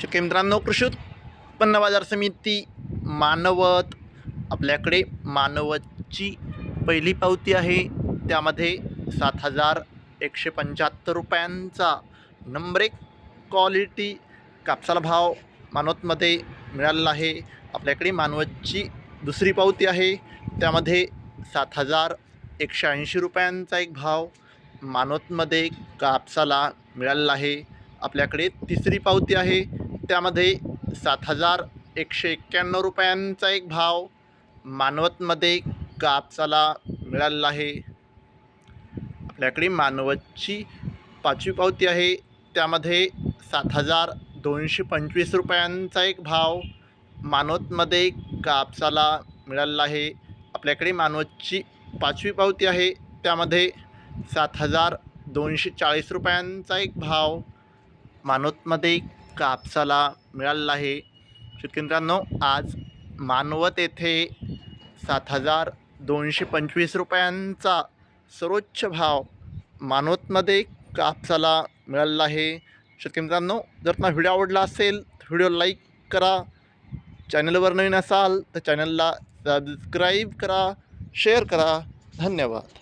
शेतकरी मित्रांनो कृषी उत्पन्न बाजार समिती मानवत आपल्याकडे मानवतची पहिली पावती आहे. त्यामध्ये सात हजार एकशे पंच्याहत्तर रुपयांचा नंबर एक क्वालिटी कापसाला भाव मानवतमध्ये मिळालेला आहे. आपल्याकडे मानवतची दुसरी पावती आहे. त्यामध्ये सात हजार एकशे ऐंशी रुपयांचा एक भाव मानवतमध्ये कापसाला मिळालेला आहे. आपल्याकडे तिसरी पावती आहे. त्यामध्ये सात हजार एकशे एक्क्याण्णव रुपयांचा एक भाव मानवतमध्ये कापसाला मिळालेला आहे. आपल्याकडे मानवतची पाचवी पावती आहे. त्यामध्ये सात हजार दोनशे पंचवीस रुपयांचा एक भाव मानवतमध्ये कापसाला मिळालेला आहे. आपल्याकडे मानवतची पाचवी पावती आहे. त्यामध्ये सात हजार दोनशे चाळीस रुपयांचा एक भाव मानवतमध्ये कापसाला मिळालेला आहे. शेतकरी मित्रांनो आज मानवत येथे सात हजार दोनशे पंचवीस रुपयांचा सर्वोच्च भाव मानवतमध्ये कापसाला मिळालेला आहे. शेतकरी मित्रांनो जर तुम्हाला व्हिडिओ आवडला असेल तर व्हिडिओ लाईक करा. चॅनलवर नवीन असाल तर चॅनलला सबस्क्राईब करा शेअर करा. धन्यवाद.